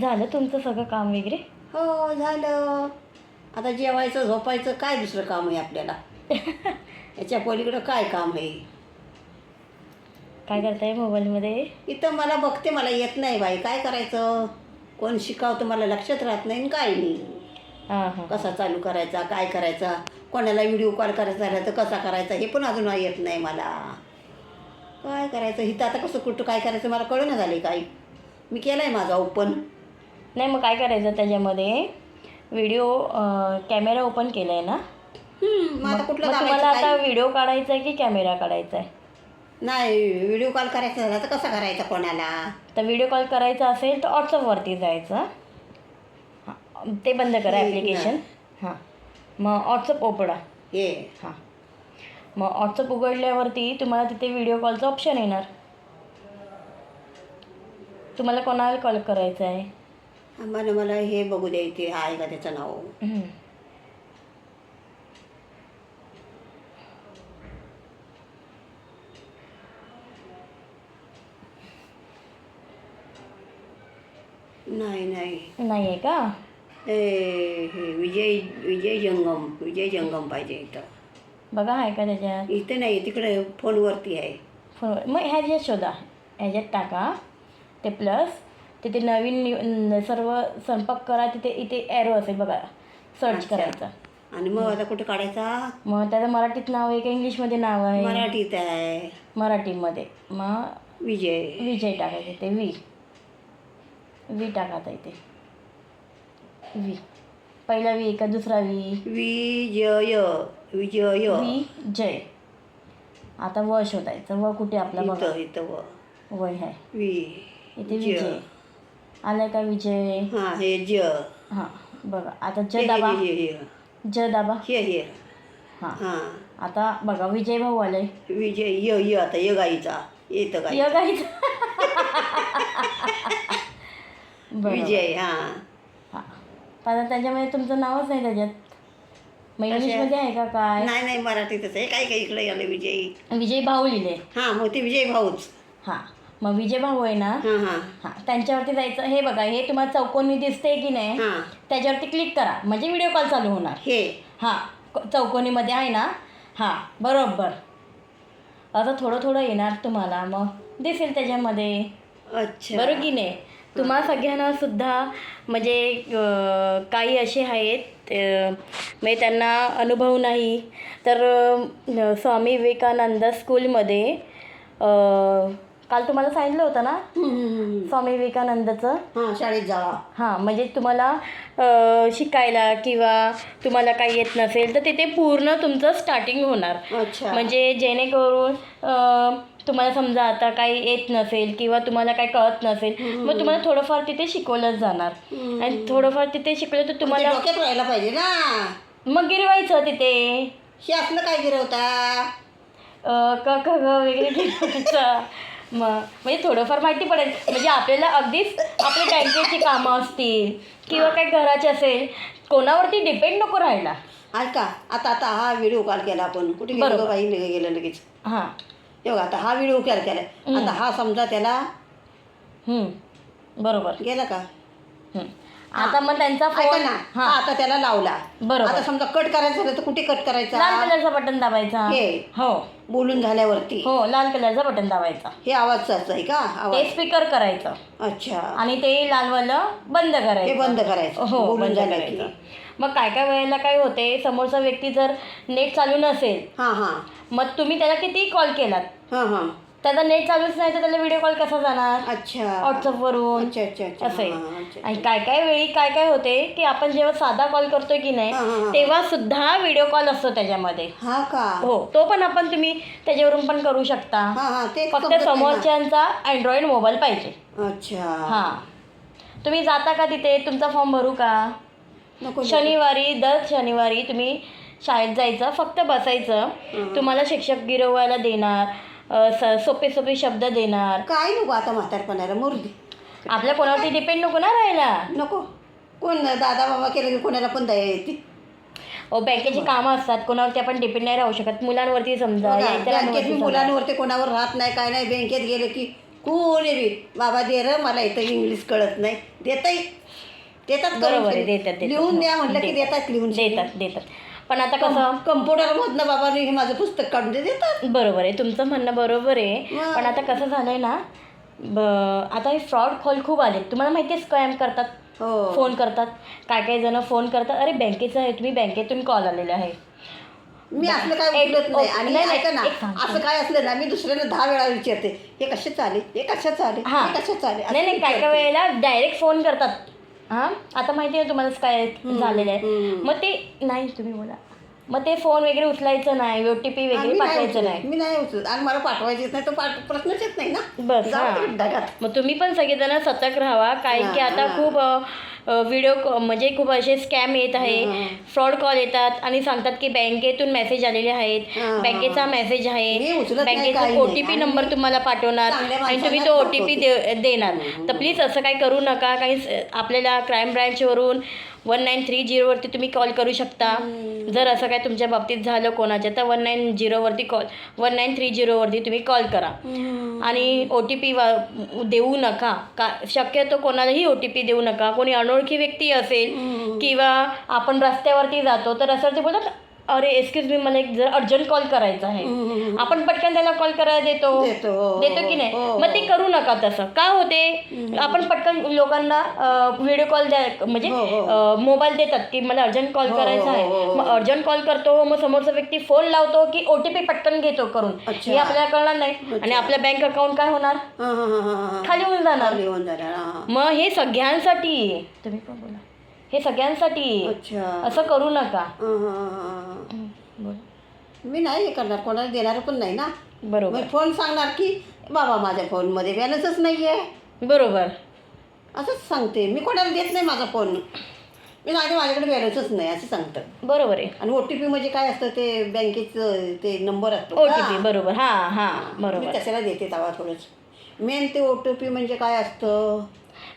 झालं तुमचं सगळं काम वगैरे? हो झालं. आता जेवायचं झोपायचं काय दुसरं काम आहे आपल्याला? याच्या पलीकडं काय काम आहे? काय करताय मोबाईलमध्ये? इथं मला बघते मला येत नाही बाई. काय करायचं? कोण शिकावतं मला लक्षात राहत नाही आणि काय नाही हां हां. कसा चालू करायचा काय करायचा? कोणाला व्हिडिओ कॉल करायचा झाला तर कसा करायचा? हे पण अजून येत नाही मला. काय करायचं? इथं आता कसं कुठं काय करायचं? मला कळलं झाले काय मी केलं आहे माझा ओपन. नाही मग काय करायचं त्याच्यामध्ये? व्हिडिओ कॅमेरा ओपन केला आहे ना? मग आता कुठलं मग दाबायचं तुम्हाला आता काय? व्हिडिओ काढायचा आहे की कॅमेरा काढायचा आहे नाही व्हिडिओ कॉल करायचा झाला तर कसा करायचा कोणाला? तर व्हिडिओ कॉल करायचा असेल तर व्हॉट्सअपवरती जायचं. हां ते बंद करा ॲप्लिकेशन हां मग व्हॉट्सअप उघडा. हे हां मग व्हॉट्सअप उघडल्यावरती तुम्हाला तिथे व्हिडिओ कॉलचं ऑप्शन येणार. तुम्हाला कोणाला कॉल करायचा आहे आम्हाला मला हे बघू द्या इथे आहे का त्याचं नाव हम्म. नाही नाही नाही आहे का ए हे विजय विजय जंगम विजय जंगम पाहिजे इथं बघा आहे का त्याच्यात इथे नाही तिकडे फोनवरती आहे फोन मग ह्याच्यात शोधा ह्याच्यात टाका ते प्लस तिथे नवीन न- सर्व संपर्क करा तिथे इथे ॲरो असेल बघा. सर्च. करायचा. आणि मग आता कुठे काढायचा? मग त्याचं मराठीत नाव आहे का? इंग्लिशमध्ये नाव आहे? मराठीत आहे. मराठीमध्ये. मग विजय. विजय टाकायचं इथे वी. वी टाकायचा इथे. वी. पहिला वी का दुसरा वी? विजय. विजय. वी जय आता व शोधायचं. व कुठे आपला बघा. इथं इथं व वय आहे. वि. इथे. विजय. आलं का विजय? हा हे ज. हां बघा आता ज दाबा. हे, हे. ज दाबा. हे हे. हां. हा. आता बघा विजय भाऊ आले. विजय य य आता य गाईचा. येतं गाई य बरोबर. विजय हा. हां. पण त्याच्यामध्ये तुमचं नावच नाही त्याच्यात? मग इंग्लिशमध्ये आहे का काय? नाही नाही मराठीतच आहे. काय काय इकडे आलं विजय. विजय भाऊ लिहिले. हा मग ते विजय भाऊच. हां. मग विजय भाऊ आहे ना हा हा. हां त्यांच्यावरती जायचं. हे बघा हे तुम्हाला चौकोनी दिसते की नाही हा. त्याच्यावरती क्लिक करा. म्हणजे व्हिडिओ कॉल चालू होणार. हे. हां क- चौकोनीमध्ये आहे ना हां बरोबर. असं थोडं थोडं येणार तुम्हाला मग दिसेल त्याच्यामध्ये. अच्छा. बरोबर की नाही? तुम्हा सगळ्यांना सुद्धा म्हणजे अं, काही असे आहेत अं, म्हणजे त्यांना अनुभव नाही तर अं, स्वामी विवेकानंद स्कूलमध्ये अं, काल तुम्हाला सांगितलं होतं ना. स्वामी विवेकानंदचं हा शाळेत जावा हां म्हणजे तुम्हाला अ, शिकायला किंवा तुम्हाला काही येत नसेल तर तिथे पूर्ण तुमचं स्टार्टिंग होणार अच्छा म्हणजे जेणेकरून अ, तुम्हाला समजा आता काही येत नसेल किंवा तुम्हाला काही कळत नसेल मग तुम्हाला थोडंफार तिथे शिकवलंच जाणार आणि थोडंफार तिथे शिकलं तर ते तुम्हाला डोक्यात राहायला पाहिजे ना मग गिरवायचं तिथे हे असलं काय गिरवता अ, क ख ग वगैरे गिरवायचं मग म्हणजे थोडंफार माहिती पडेल. म्हणजे आपल्याला अगदीच आपल्या बँकेची कामं असतील किंवा काही घराचे असेल कोणावरती डिपेंड नको राहायला. ऐका आता आता हा व्हिडिओ कॉल केला आपण. कुठे गेलो बरोबर. गं बाई गेलं लगेच. हां. हे बघा आता हा व्हिडिओ कॉल. केला आता हा समजा त्याला हम्म, बरोबर. गेला का? हम्म. आता मग त्यांचा ऐका फोन ना. हा. हां आता त्याला लावला. बरोबर. आता समजा कट करायचं झालं तर कुठे कट लाल करायचा कलरचा बटन दाबायचा. हे. हो. बोलून झाल्यावरती. हो लाल कलरचा बटन दाबायचा. हे आवाजच आहे का? ते आवाज स्पीकर करायचं. अच्छा. आणि ते लालवालं बंद हे करायचं बंद करायचं. हो बोलून बंद झालं करायचं. मग काय काय वेळेला काय होते? समोरचा व्यक्ती जर नेट चालू नसेल हां हां. मग तुम्ही त्याला किती कॉल केलात? हां हां. त्याचा नेट चालूच नाही तर त्याला व्हिडिओ कॉल कसा जाणार? अच्छा. व्हॉट्सअपवरून अच्छा अच्छा अच्छा. असं आहे. हां, अच्छा. आणि काय काय वेळी काय काय होते की आपण जेव्हा साधा कॉल करतोय की नाही हां, हां, हां. तेव्हा सुद्धा व्हिडिओ कॉल असतो त्याच्यामध्ये. हा का? हो तो पण आपण तुम्ही त्याच्यावरून पण करू शकता. हां हां ते फक्त समजत नाही ना. समोरच्यांचा अँड्रॉइड मोबाईल पाहिजे. अच्छा. हां. तुम्ही जाता का तिथे? तुमचा फॉर्म भरू का? नको. शनिवारी दर शनिवारी तुम्ही शाळेत जायचं फक्त बसायचं. तुम्हाला शिक्षक गिरवायला देणार. स- सोपे सोपे शब्द देणार. काय नको आता म्हातारपणाला मुर्दी आपल्या कोणावरती डिपेंड नको ना राहायला. नको. कोण दादा बाबा केलं की कोणाला पण दया येते. ओ बँकेची कामं असतात कोणावरती आपण डिपेंड नाही राहू शकत. मुलांवरती समजा बघा, या इतरांवरती बँकेत मी समजा. मुलांवरती कोणावर राहत नाही काय नाही बँकेत गेले की कोणी बी? बाबा दे र मला इथं इंग्लिश कळत नाही. देताही देतात करून बरोबर आहे. देतात देतात. लिहून द्या म्हटलं की. देतात लिहून. देतात देतात. पण आता कसं? कम्प्युटरमधनं बाबा हे माझं पुस्तक काढून ते देतात. बरोबर आहे तुमचं म्हणणं बरोबर आहे. पण आता कसं झालं आहे ना ब आता हे फ्रॉड कॉल खूप आले तुम्हाला माहिती आहे स्कॅम करतात? हो. फोन करतात. काय काही जण फोन करतात. अरे बँकेचं आहे तुम्ही बँकेतून कॉल आलेला आहे. मी असलं काय उचलत नाही. आणि नाही, नाही, ऐका ना असं काय असलं ना मी दुसऱ्याला दहा वेळा विचारते. हे कशाचं आले? हे कशाचं आले? हां. कशाचं आले? असं नाही नाही काय काय. वेळेला डायरेक्ट फोन करतात. हां आता माहिती आहे तुम्हाला काय झालेलं आहे. मग ते नाही तुम्ही बोला मग ते फोन वगैरे उचलायचं नाही ओ टी पी वगैरे पाठवायचं. नाही मी नाही उचलत आणि मला पाठवायचे येत नाही तो पाठ प्रश्नच येत नाही ना बस हां. मग तुम्ही पण सगळेजण सतर्क राहा कारण की आता. खूप व्हिडिओ म्हणजे खूप असे स्कॅम येत आहे. फ्रॉड कॉल येतात आणि सांगतात की बँकेतून मेसेज आलेले आहेत. बँकेचा मेसेज आहे. बँकेचा ओ. टी पी नंबर तुम्हाला पाठवणार आणि तुम्ही तो ओ टी पी देणार. तर प्लीज असं काही करू नका. काही आपल्याला क्राईम ब्रँचवरून वन नाईन थ्री झिरोवरती तुम्ही कॉल करू शकता. जर असं काय तुमच्या बाबतीत झालं कोणाच्या तर वन नाईन झिरोवरती कॉल वन नाईन थ्री झिरोवरती तुम्ही कॉल करा. आणि ओ टी पी वा देऊ नका. का शक्यतो कोणालाही ओ टी पी देऊ नका. कोणी अनोळखी व्यक्ती असेल किंवा आपण रस्त्यावरती जातो तर रस्त्यावरती बोलतात अरे एक्सक्यूज मी मला एक जर अर्जंट कॉल करायचा आहे. आपण पटकन त्याला कॉल करायला देतो. देतो, हो, देतो की नाही? हो, मग ते करू नका तसं. का होते? आपण पटकन लोकांना व्हिडिओ कॉल द्या. म्हणजे हो, हो. मोबाईल देतात की मला अर्जंट कॉल हो, करायचा हो, आहे. हो, हो. मग अर्जंट कॉल करतो मग समोरचा व्यक्ती फोन लावतो की ओ टी पी पटकन घेतो करून. हे आपल्याला कळणार नाही. आणि आपल्या बँक अकाउंट काय होणार? हां, हां, हां, हां, हां. खाली होऊन जाणार. हां. मग हे सगळ्यांसाठी. तुम्ही हे सगळ्यांसाठी. अच्छा. असं करू नका. हां, हां, हां, हां. हं, बोल. मी नाही हे करणार कोणाला देणार पण नाही ना. बरोबर. फोन सांगणार की बाबा माझ्या फोनमध्ये बॅलन्सच नाही आहे बरोबर. असंच सांगते. मी कोणाला देत नाही माझा फोन. मी सांगते माझ्याकडे बॅलन्सच नाही असं सांगतं. बरोबर आहे. आणि ओ टी पी म्हणजे काय असतं ते बँकेचं ते नंबर असतो ओ टी? पी बरोबर. हां हां मी बरोबर. कशाला देते तवा थोडंच. मेन ते ओ टी पी म्हणजे काय असतं?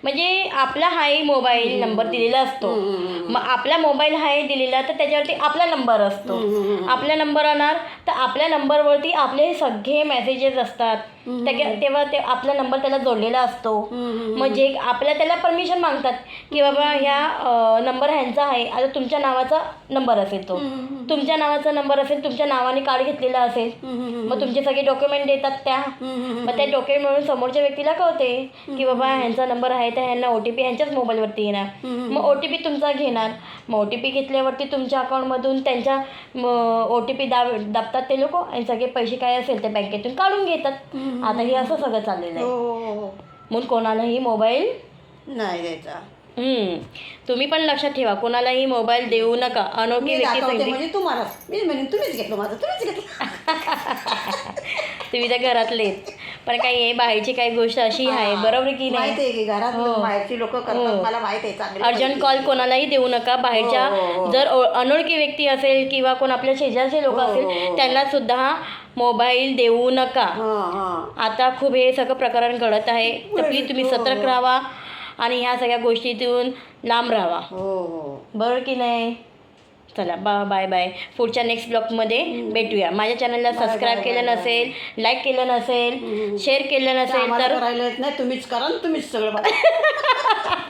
म्हणजे आपला हाही मोबाईल नंबर दिलेला असतो. मग आपला मोबाईल हाय दिलेला तर त्याच्यावरती आपला नंबर असतो. आपला नंबर येणार तर आपल्या नंबरवरती आपले सगळे मेसेजेस असतात. तेव्हा ते आपला नंबर त्याला जोडलेला असतो. मग जे आपल्या त्याला परमिशन मागतात की बाबा ह्या नंबर ह्यांचा आहे. आता तुमच्या नावाचा नंबर असेल तो. तुमच्या नावाचा नंबर असेल तुमच्या नावाने कार्ड घेतलेला असेल. मग तुमचे सगळे डॉक्युमेंट देतात त्या. मग त्या डॉक्युमेंट समोरच्या व्यक्तीला कळते की बाबा ह्यांचा नंबर आहे तर ह्यांना ओ टी पी ह्यांच्याच मोबाईलवरती येणार. मग ओ टी पी तुमचा घेणार. मग ओ टी पी घेतल्यावरती तुमच्या अकाउंटमधून त्यांच्या ओ टी पी दाब दाबतात ते लोक आणि सगळे पैसे काय असेल ते बँकेतून काढून घेतात. आता हे असं सगळं चाललेलं हो आहे हो, हो. म्हणून कोणालाही मोबाईल नाही द्यायचा. हम्म. तुम्ही पण लक्षात ठेवा कोणालाही मोबाईल देऊ नका. अनोळखी मी व्यक्ती दाखवते संगती म्हणजे तुम्हालाच मी म्हणेन तुम्हीच घेतलं माझं तुम्हीच घेतलं. तुम्ही त्या घरातलेच पण काही बाहेरची काही गोष्ट अशी आहे बरोबर की माहीत नाही आहे की घरात हो. बाहेरची लोक करतात मला माहीत आहे चांगली अर्जंट कॉल कोणालाही देऊ नका बाहेरच्या हो, हो, हो. जर ओ- अनोळखी व्यक्ती असेल किंवा कोण आपल्या शेजारचे लोक हो, हो, असेल हो. त्यांना सुद्धा मोबाईल देऊ नका. हां हां. आता खूप हे सगळं प्रकरण घडत आहे तर प्लीज तुम्ही सतर्क राहा आणि ह्या सगळ्या गोष्टीतून लांब राहा. हो हो. बरोबर की नाही? चला बा बाय बाय. पुढच्या नेक्स्ट ब्लॉगमध्ये भेटूया. माझ्या चॅनलला सबस्क्राईब केलं नसेल लाईक केलं नसेल शेअर केलं नसेल तर नाही. तुम्हीच करा तुम्हीच सगळं